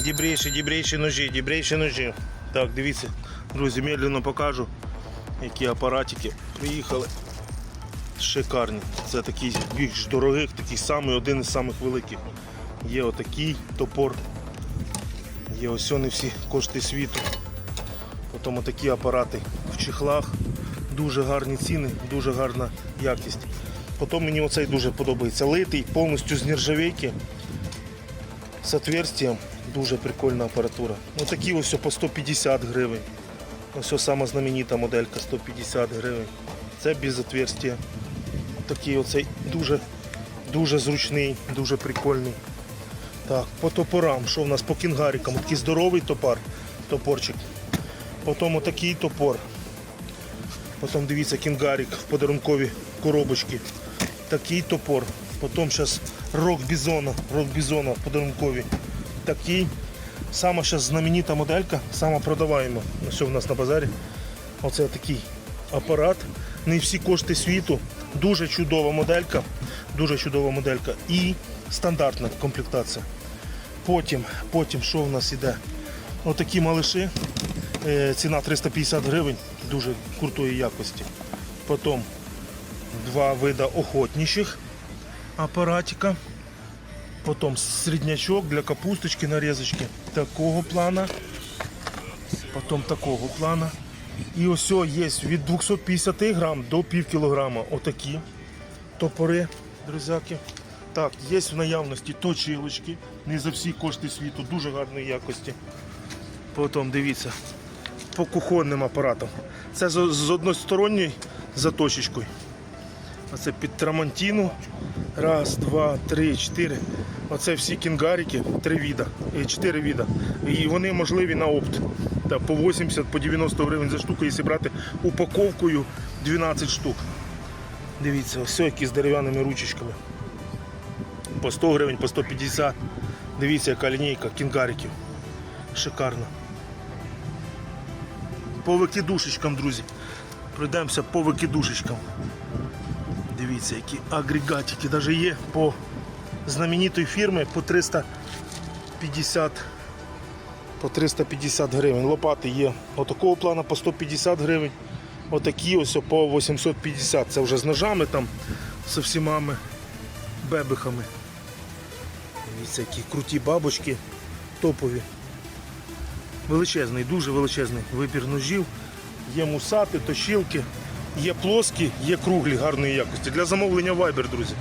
Дібрейші, дібрейші ножі, дібрейші ножі. Так, дивіться, друзі, медленно покажу, які апаратики приїхали. Шикарні. Це такий більш дорогих, такий самий, один із самих великих. Є отакий топор. Є ось вони всі кошти світу. Потім отакі апарати в чехлах. Дуже гарні ціни, дуже гарна якість. Потім мені оцей дуже подобається. Литий, повністю з нержавейки. З отверстием. Дуже прикольна апаратура. Ну такі ось по 150 гривень. Ось сама знаменита моделька 150 гривень. Це без отверстия. Такий оцей дуже, дуже зручний, дуже прикольний. Так, по топорам, що в нас по кінгарикам? Такий здоровий топор, топорчик. Потім отакий топор. Потім дивіться кінгарик в подарунковій коробочці. Такий топор. Потім зараз рок бізона, рок бізона в подарунковій. Такий. Сама зараз знаменита моделька, сама продаваема. Ось у нас на базарі. Оце такий апарат. Не всі кошти світу. Дуже чудова моделька. Дуже чудова моделька. І стандартна комплектація. Потім, потім що в нас іде? Отакі малиші. Е, Ціна 350 гривень, дуже крутої якості. Потім два вида охотничих апаратика. Потім середнячок для капусточки, нарізочки такого плана. Потім такого плана. І ось є від 250 грам до пів кілограма. Отакі топори, друзяки. Так, є в наявності точилочки. Не за всі кошти світу, дуже гарної якості. Потім дивіться, по кухонним апаратам. Це з, односторонньою заточечкою. Оце під трамантіну. Раз, два, три, чотири. Оце всі кінгарики, три віда, чотири віда. І вони можливі на опт. По 80, по 90 гривень за штуку, якщо брати упаковкою 12 штук. Дивіться, ось які з дерев'яними ручечками. По 100 гривень, по 150. Дивіться, яка лінійка кінгариків. Шикарно. По викидушечкам, друзі. Пройдемося по викидушечкам. Дивіться, які агрегатики навіть є по знаменитої фірми по 350 по 350 гривень. Лопати є отакого плану по 150 гривень. Отакі ось по 850. Це вже з ножами там, з всіма бебихами. Дивіться, які круті бабочки, топові. Величезний, дуже величезний вибір ножів. Є мусати, точілки, є плоскі, є круглі гарної якості. Для замовлення Viber, друзі.